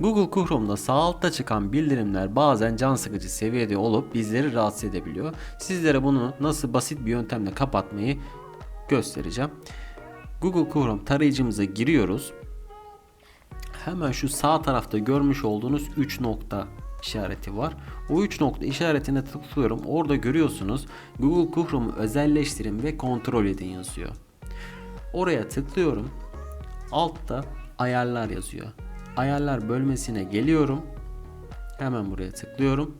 Google Chrome'da sağ altta çıkan bildirimler bazen can sıkıcı seviyede olup bizleri rahatsız edebiliyor. Sizlere bunu nasıl basit bir yöntemle kapatmayı göstereceğim. Google Chrome tarayıcımıza giriyoruz. Hemen şu sağ tarafta görmüş olduğunuz 3 nokta işareti var. O 3 nokta işaretine tıklıyorum. Orada görüyorsunuz Google Chrome'u özelleştirin ve kontrol edin yazıyor. Oraya tıklıyorum. Altta ayarlar yazıyor. Ayarlar bölmesine geliyorum. Hemen buraya tıklıyorum.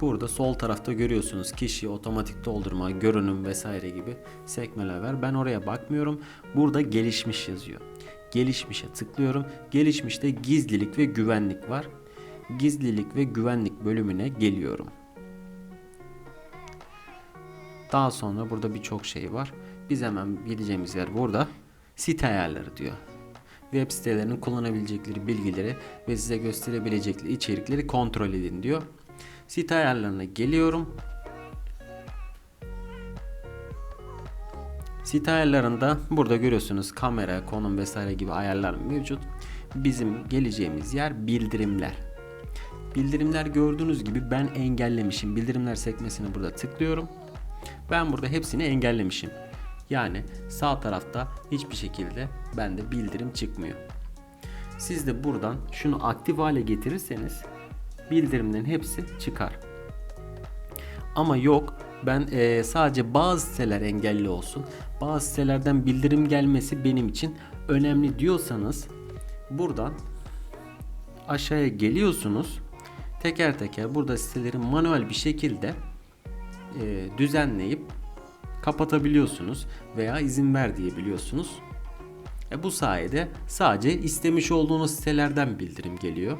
Burada sol tarafta görüyorsunuz kişi, otomatik doldurma, görünüm vesaire gibi sekmeler var. Ben oraya bakmıyorum. Burada gelişmiş yazıyor. Gelişmişe tıklıyorum. Gelişmişte gizlilik ve güvenlik var. Gizlilik ve güvenlik bölümüne geliyorum. Daha sonra burada birçok şey var. Biz hemen gideceğimiz yer burada. Site ayarları diyor. Web sitelerinin kullanabilecekleri bilgileri ve size gösterebilecekleri içerikleri kontrol edin diyor. Site ayarlarına geliyorum. Site ayarlarında burada görüyorsunuz kamera, konum vesaire gibi ayarlar mevcut. Bizim geleceğimiz yer bildirimler. Bildirimler gördüğünüz gibi ben engellemişim. Bildirimler sekmesine burada tıklıyorum. Ben burada hepsini engellemişim. Yani sağ tarafta hiçbir şekilde bende bildirim çıkmıyor. Siz de buradan şunu aktif hale getirirseniz bildirimlerin hepsi çıkar. Ama yok ben eee, sadece bazı siteler engelli olsun. Bazı sitelerden bildirim gelmesi benim için önemli diyorsanız buradan aşağıya geliyorsunuz. Teker teker burada siteleri manuel bir şekilde e, düzenleyip kapatabiliyorsunuz veya izin ver diyebiliyorsunuz. E, bu sayede sadece istemiş olduğunuz sitelerden bildirim geliyor.